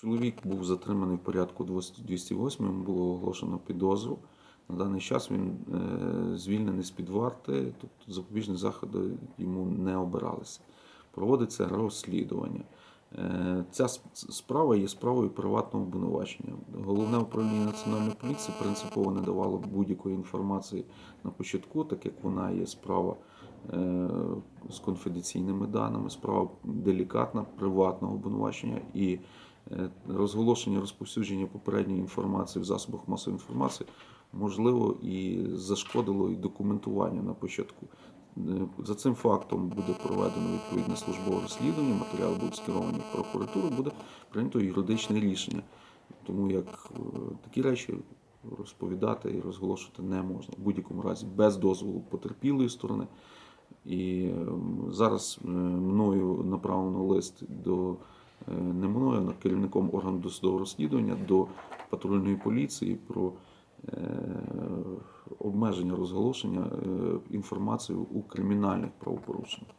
Чоловік був затриманий в порядку 208, йому було оголошено підозру. На даний час він е, звільнений з під варти, тобто запобіжні заходи йому не обиралися. Проводиться розслідування. Е, Ця справа є справою приватного обвинувачення. Головне управління національної поліції принципово не давало будь-якої інформації на початку, так як вона є справа е, з конфіденційними даними, справа делікатна, приватного обвинувачення і розголошення розповсюдження попередньої інформації в засобах масової інформації можливо і зашкодило і документуванню на початку. Е, За цим фактом буде проведено відповідне службове розслідування, матеріали будуть скеровані в прокуратуру, буде прийнято юридичне рішення. Тому як е, такі речі розповідати і розголошувати не можна в будь-якому разі без дозволу потерпілої сторони. І ем, зараз е, мною направлено лист до е, не мною, а керівником органу досудового розслідування до патрульної поліції про е, обмеження розголошення е, інформації у кримінальних правопорушеннях.